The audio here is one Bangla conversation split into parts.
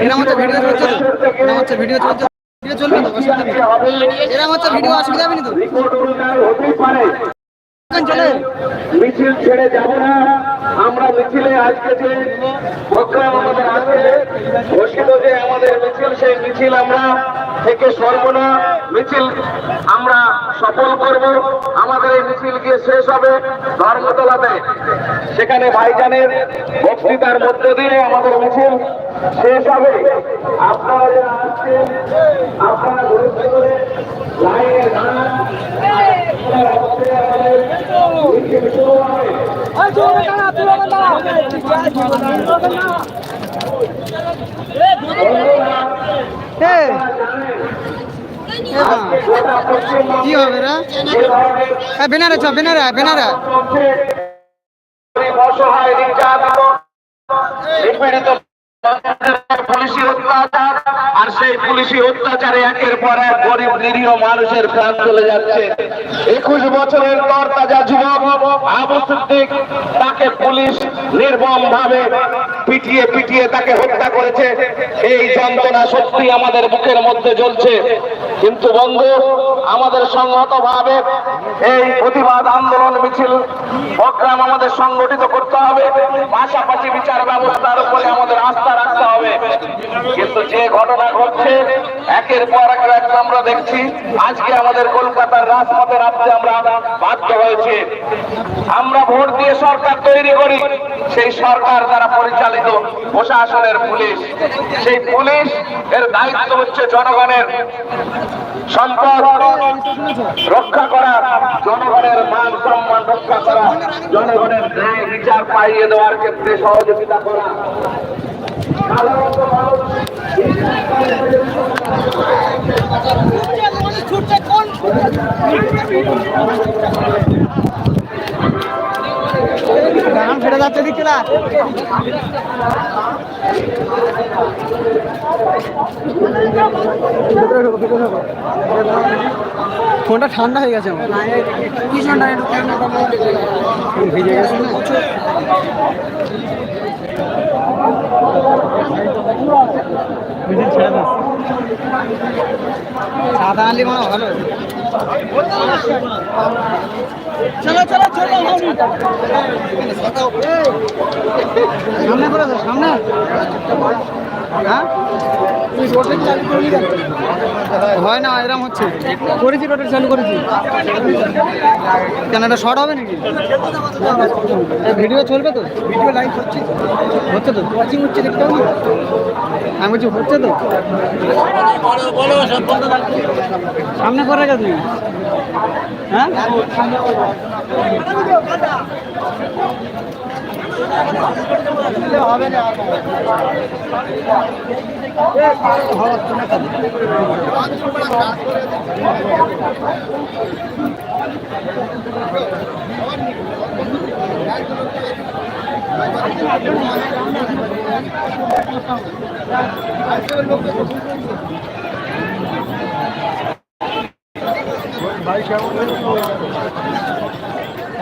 এরকম হচ্ছে ভিডিও চলছে এরকম হচ্ছে ভিডিও চলছে ভিডিও চলবে তো অসুবিধা নেই। এরকম হচ্ছে ভিডিও অসুবিধা হবে না তো? চলে। মিছিল ছেড়ে যাব না। আমরা মিছিলে আজকে যে প্রোগ্রাম আমাদের আছে ঘোষিত যে আমাদের মিছিল সেই মিছিল আমরা থেকে সরব না। মিছিল আমরা সফল করব। আমাদের এই মিছিল গিয়ে শেষ হবে ধর্মতলাতে। সেখানে ভাইজানের বক্তৃতার মধ্য দিয়ে আমাদের মিছিল শেষ হবে। আপনারা যারা আসছেন আপনারা লাইনে দাঁড়ান। কি হবে রে? পুলিশি অত্যাচার, আর সেই পুলিশি অত্যাচারে একের পর এক গরিব নিরীহ মানুষের প্রাণ চলে যাচ্ছে। একুশ বছরের তর তাজা যুবক আবু সিদ্দিক তাকে পুলিশ নির্মম ভাবে পিটিয়ে পিটিয়ে তাকে হত্যা করেছে। এই যন্ত্রণা সত্যি আমাদের বুকের মধ্যে জ্বলছে। কিন্তু বন্ধু আমাদের সংহত ভাবে এই প্রতিবাদ আন্দোলন মিছিল প্রোগ্রাম আমাদের সংগঠিত করতে হবে। পাশাপাশি বিচার ব্যবস্থার উপরে আমাদের আস্থা রাখতে হবে। কিন্তু যে ঘটনা ঘটছে, একের পর এক আমরা দেখছি, আজকে আমাদের কলকাতার রাজপথে রাখতে আমরা বাধ্য হয়েছে। আমরা ভোট দিয়ে সরকার তৈরি করি। সেই সরকার দ্বারা পরিচালিত প্রশাসনের পুলিশ। সেই পুলিশ, এর দায়িত্ব হচ্ছে জনগণের সম্পদ রক্ষা করা। জনগণের মান সম্মান রক্ষা করা। জনগণের ন্যায় বিচার পাইয়ে দেওয়ার ক্ষেত্রে সহযোগিতা করা। সাধারণত মানুষ গান ফেটে যাচ্ছে দিচ্ছে না ফোনটা ঠান্ডা হয়ে গেছে আমার। কি ঠান্ডা ভিজে গেছে না সাদা আনলি মনে ভালো চলো চলো চলো সামনে করে সামনে। হ্যাঁ? হয় না এরম হচ্ছে। করেছি টোটাল চালু করেছি। কেন এটা শর্ট হবে নাকি? ভিডিও চলবে তো? ভিডিও লাইভ হচ্ছে। হচ্ছে তো? ওয়াচিং হচ্ছে দেখতে হবে? আমি বলছি হচ্ছে তো? সামনে করে রেখে তুমি হ্যাঁ? হবে না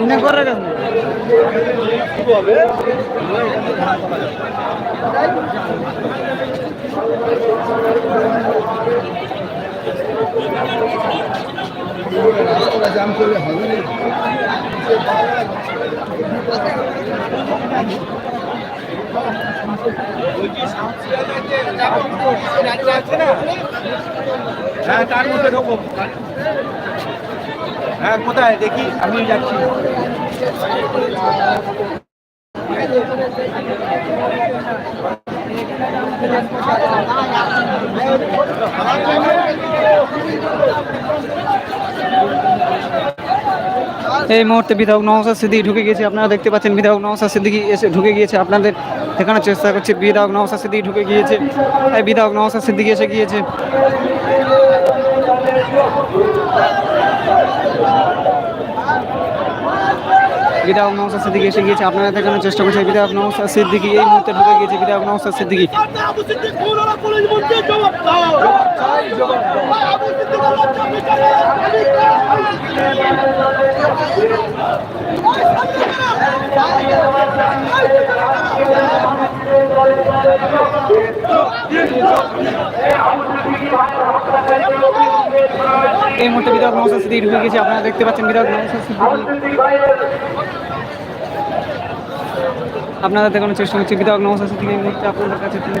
সামনে করে গেছে হ্যাঁ তার মধ্যে ঢোকো। হ্যাঁ কোথায়? দেখি আমি যাচ্ছি। এই মুহূর্তে বিধায়ক নওসাদ সিদ্দিকি ঢুকে গিয়েছে। আপনারা দেখতে পাচ্ছেন বিধায়ক নওসাদ সিদ্দিকি এসে ঢুকে গিয়েছে। আপনাদের দেখানোর চেষ্টা করছে, বিধায়ক নওসাদ সিদ্দিকি ঢুকে গিয়েছে। এই বিধায়ক নওসাদ সিদ্দিকি এসে গিয়েছে। বিধায়ক নওসাদ সিদ্দিকি এসে গিয়েছে। আপনারা দেখানোর চেষ্টা করছে বিধায়ক নওসাদ সিদ্দিকি এই মুহূর্তে ঢুকে গিয়েছে। এটা আপনার আবু সিদ্দিক। জবাব এই মুহূর্তে বিধায়ক নওসাদ সিদ্দিকি ঢুকে গেছে। আপনারা দেখতে পাচ্ছেন বিধায়ক সিদ্দিকি আপনারা দেখানোর চেষ্টা করছি, বিধায়ক নওসাদ সিদ্দিকি এই মুহূর্তে আপনাদের কাছে তুলে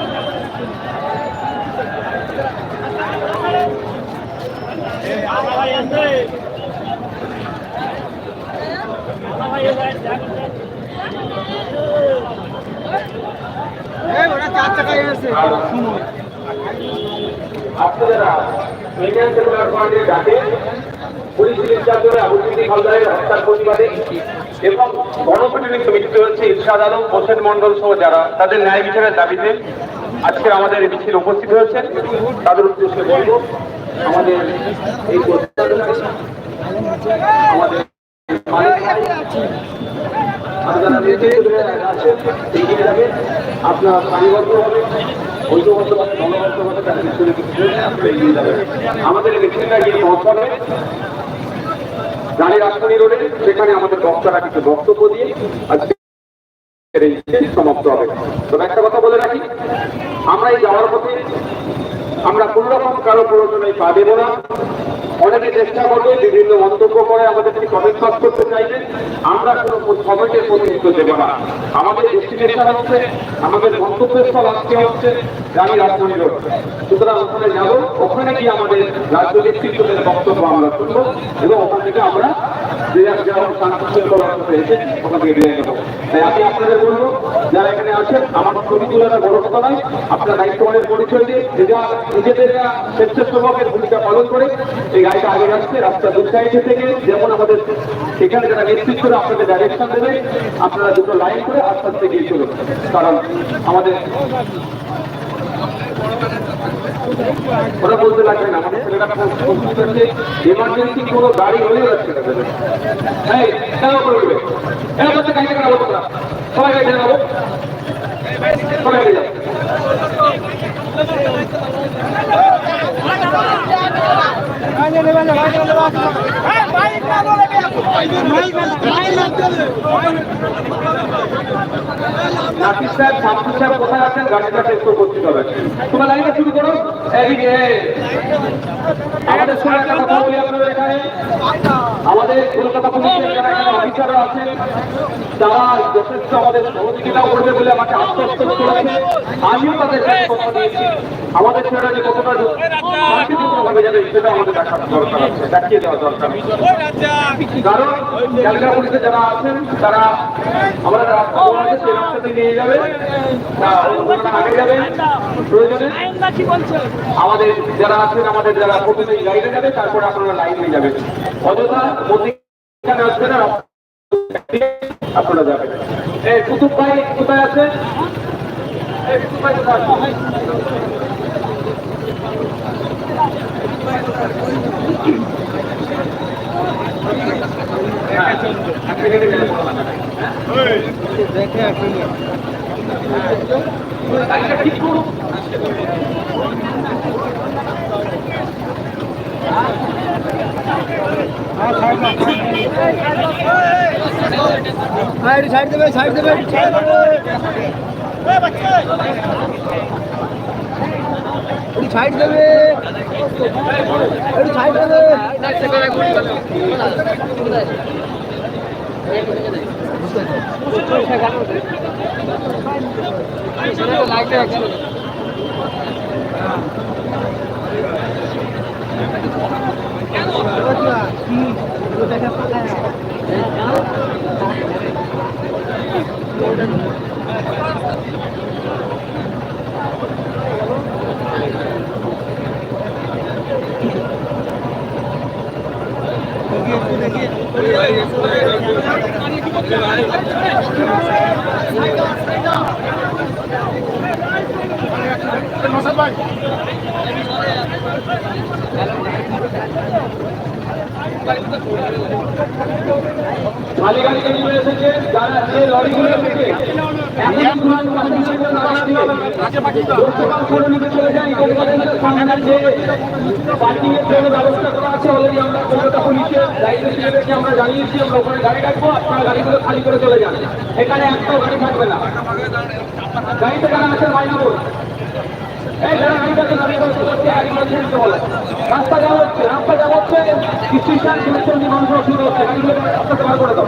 দিয়ে গিয়েছে আপনারা ইন্ডিয়ান সেকুলার ডাকে ইরশাদ আলম হোসেন মন্ডল সহ যারা তাদের ন্যায় বিচারের দাবিতে আজকে আমাদের মিছিল উপস্থিত হয়েছে, তাদের উদ্দেশ্যে বলব, আমাদের আমাদের আপনারা এগিয়ে যাবেন। আমাদের রানী রাজধানী রোডে, সেখানে আমাদের বক্তারা কিছু বক্তব্য দিয়ে আজকে সমাপ্ত হবে তবে একটা কথা বলে রাখি, আমরা এই যাওয়ার পথে আমরা কোন রকম কারও প্রয়োজনে পা দেব না অনেকে চেষ্টা করবে, বিভিন্ন মন্তব্য করে আমাদেরকে কমেন্ট পাস করতে চাইবে। আমরা কোনো কমেন্টের প্রতিনিধিত্ব দেব না। আমাদের ডেস্টিনেশন হচ্ছে, আমাদের গন্তব্যের স্থল আজকে হচ্ছে রানী রাজধানী রোড। সুতরাং ওখানে যাব, ওখানে গিয়ে আমাদের রাজ্য নেতৃত্বের বক্তব্য আমরা শুনব এবং ওখান থেকে আমরা যে যেমন তাই আমি আপনাদের বলব, যারা এখানে আছেন, আমার ছবি তোলাটা বড় কথা নয়, আপনার দায়িত্ববানের পরিচয় দিয়ে নিজেদের স্বেচ্ছাসেবকের ভূমিকা পালন করে এই গাড়িটা আগে যাচ্ছে, রাস্তা দু সাইডে থেকে যেমন আমাদের সেখানে যারা নেতৃত্বরা আপনাদের ডাইরেকশন দেবে, আপনারা দুটো লাইন করে আস্তে আস্তে গিয়ে চলুন। কারণ আমাদের ওরা বলতে লাগবে না, আমাদের ছেলেরা হচ্ছে কোনো গাড়ি হলেও দেবে। হ্যাঁ সবাই সবাই যাব নাসির সাহেব শামসুর সাহেব কোথায় আছেন? গাড়িটা শেষ করতে হবে তোমার লাইনটা শুরু করো। এদিকে। আমাদের সঙ্গে কথা বলি এখানে? আমাদের কলকাতা পুলিশের যারা এখানে অফিসাররা আছেন? তারা যথেষ্ট আমাদের সহযোগিতা করবে বলে আমাকে আশ্বস্ত করেছে। আমিও তাদের দিয়েছি আমাদের ছেলেরা যে কতটা শান্তিপূর্ণভাবে যাবে সেটা আমাদের দেখার দরকার আছে, দেখিয়ে দেওয়া দরকার কারণ ক্যালকা যারা আছেন, তারা আমাদের রাস্তা সেই রাস্তাতে নিয়ে যাবে। আগে যাবে। প্রয়োজনে আমাদের যারা আছেন, আমাদের যারা প্রতিদিন লাইনে যাবে, তারপরে আপনারা লাইনে যাবেন। অযথা মধ্যিখানে আসবে না। আপনারা যাবেন। এই কুতুব ভাই কোথায় আছে? এই কুতুব ভাই কোথায়? হ্যাঁ, ঠিক করুন সাইড দেবে সাইড দেবে। সাইড দেবে। সাইড দেবে। মালিকানি চলে এসেছে যারা যে লরিগুলো থেকে এখন সময় পাঠিয়ে চলে যান কলকাতার সামনে যে পার্কিং এর জন্য ব্যবস্থা করা আছে অলরেডি আমরা কলকাতা পুলিশের দায়িত্বশীলদেরকে আমরা জানিয়েছি আমরা ওখানে গাড়ি রাখব আপনারা গাড়িগুলো খালি করে চলে যান এখানে একটাও গাড়ি থাকবে না গাড়িতে যারা আছে মাইনাপুর। রাস্তা যা হচ্ছে রাস্তা যা হচ্ছে স্টেশন বার করে দাও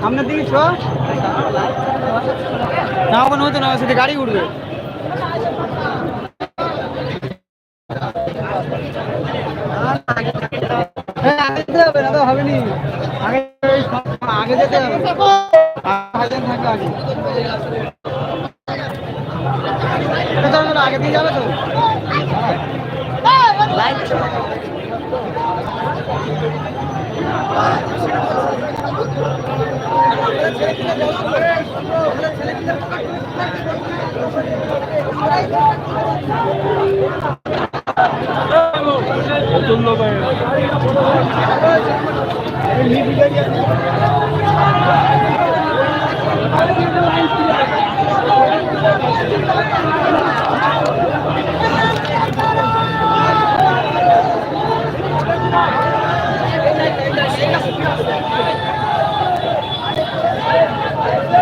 সামনের দিকে ছ না ওখানে হতো না সেটা গাড়ি উঠবে। হ্যাঁ, আগে যেতে হবে না তো হবে নি। আগে আগে যেতে আগে। ধন্যবাদ।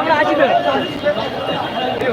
আমরা আছি তো।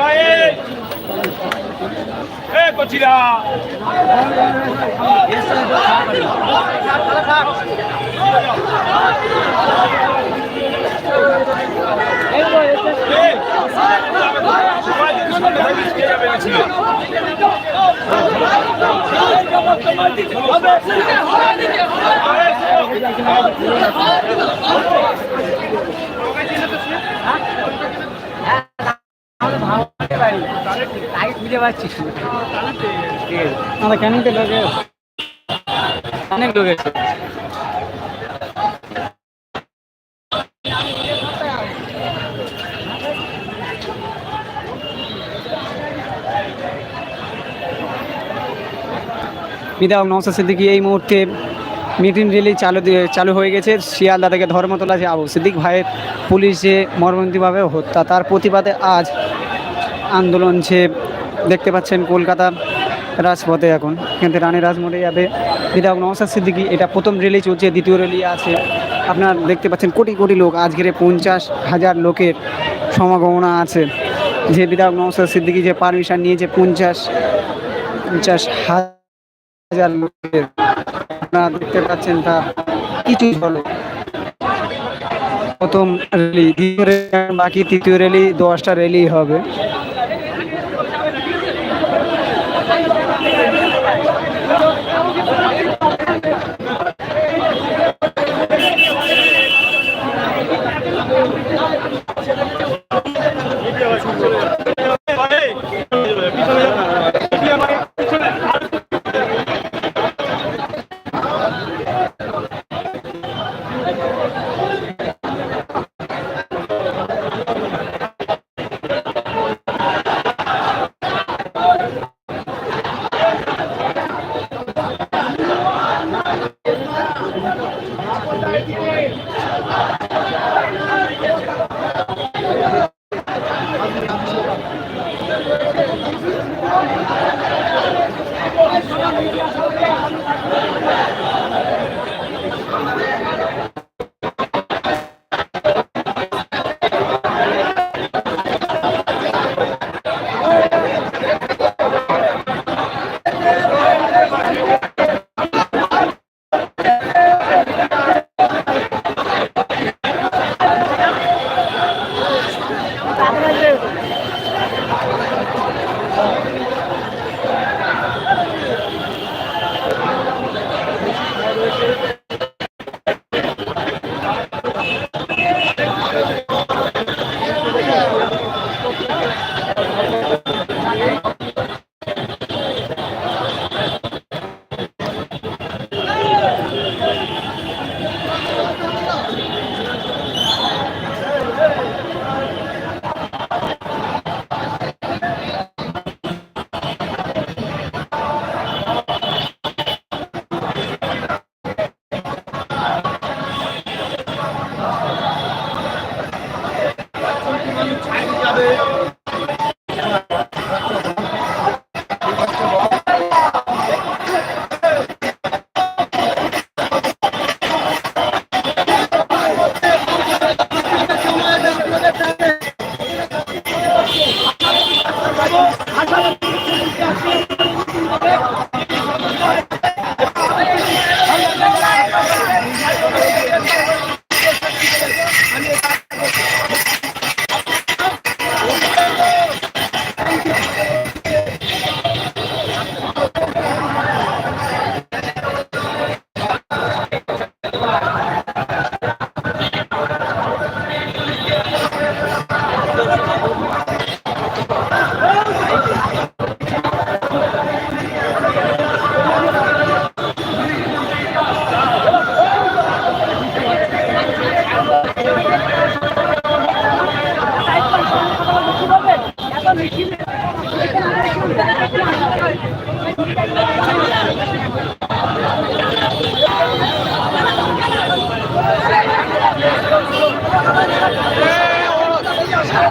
ভাই এ। কচিরা। আরে আমাদের ক্যানিংতে লোক অনেক লোক সিদ্দিকি এই মুহূর্তে মিটিং রিলি চালু চালু হয়ে গেছে। শিয়ালদা থেকে ধর্মতলা যে আবু সিদ্দিক ভাইয়ের পুলিশে মর্মান্তিকভাবে হত্যা। তার প্রতিবাদে আজ আন্দোলন যে দেখতে পাচ্ছেন কলকাতার রাজপথে এখন। কিন্তু রানী রাজমোড়ে যাবে। বিধায়ক নওসাদ সিদ্দিকি, এটা প্রথম রেলি চলছে, দ্বিতীয় রেলি আছে। আপনার দেখতে পাচ্ছেন কোটি কোটি লোক, আজকের পঞ্চাশ হাজার লোকের সমাগমনা আছে। যে বিধায়ক নওসাদ সিদ্দিকি যে পারমিশন নিয়েছে, পঞ্চাশ পঞ্চাশ হাজার লোকের। আপনারা দেখতে পাচ্ছেন তার কিছু চলো প্রথম রেলি দ্বিতীয় র্যালি বাকি তৃতীয় রেলি দশটা রেলি হবে।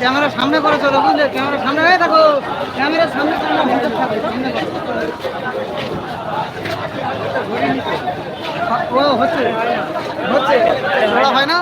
ক্যামেরা সামনে করে চলো বুঝলে? ক্যামেরা সামনে হয়ে থাকো ক্যামেরার সামনে করে না ভিতর থাকো সামনে ও হচ্ছে। হচ্ছে। হয় না?